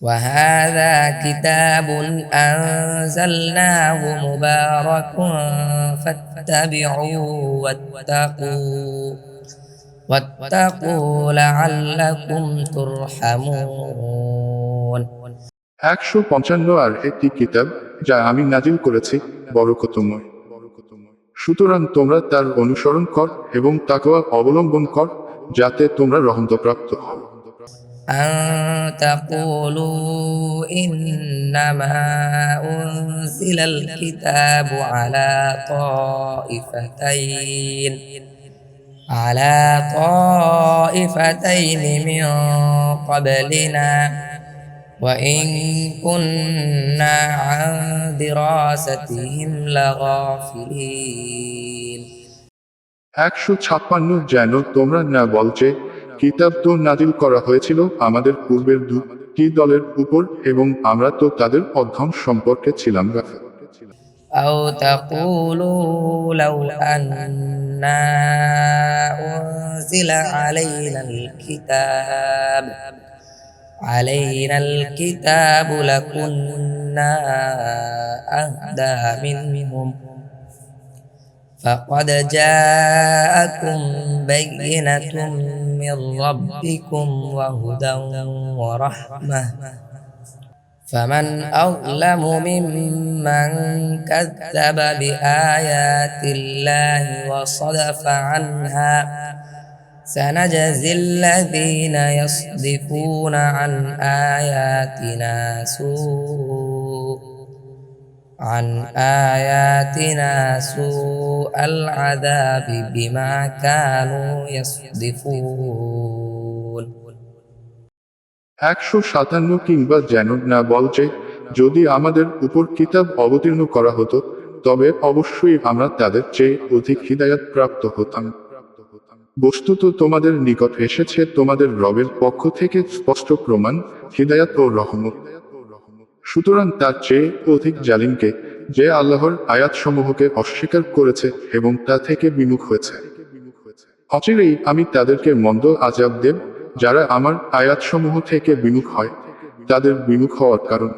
وهذا كتاب أنزلناه مبارك فاتبعوه واتقوا واتقوا لعلكم ترحمون একশো পঞ্চান্ন আর একটি কিতাব যা আমি নাজিল করেছি বরকতময় সুতরাং তোমরা তার অনুসরণ কর এবং তাকওয়া অবলম্বন কর যাতে তোমরা রহমতপ্রাপ্ত হও أن تقولوا إنما أنزل الكتاب على طائفتين على طائفتين من قبلنا وإن كنا عن دراستهم لغافلين একশো ছাপ্পান্ন যেন তোমরা না বলছে কিতাব তো নাজিল করা হয়েছিল আমাদের পূর্বের দুটি দলের উপর এবং আমরা তো তাদের অধ্যয়ন সম্পর্কে ছিলাম গাফেল أو تقولوا لو أنا أنزل علينا الكتاب علينا الكتاب لكنا أهدى منهم فقد جاءكم بينة من ربكم وهدى ورحمة. فمن أظلم ممن كذب بآيات الله وصدف عنها سنجزي الذين يصدفون عن آياتنا سوء عن آياتنا سوء العذاب بما كانوا يصدفون একশো সাতান্ন কিংবা যেন না বলছে যদি আমাদের উপর কিতাব অবতীর্ণ করা হতো তবে অবশ্যই আমরা তাদের চেয়ে অধিক হৃদায়ত প্রাপ্ত হতাম বস্তুত তোমাদের নিকট এসেছে তোমাদের রবের পক্ষ থেকে স্পষ্ট প্রমাণ হৃদায়ত ও রহমত সুতরাং তার চেয়ে অধিক জালিমকে যে আল্লাহর আয়াতসমূহকে অস্বীকার করেছে এবং তা থেকে বিমুখ হয়েছে। অচিরেই আমি তাদেরকে মন্দ আজাব দেব, যারা আমার আয়াতসমূহ থেকে বিমুখ হয়, তাদের বিমুখ হওয়ার কারণ।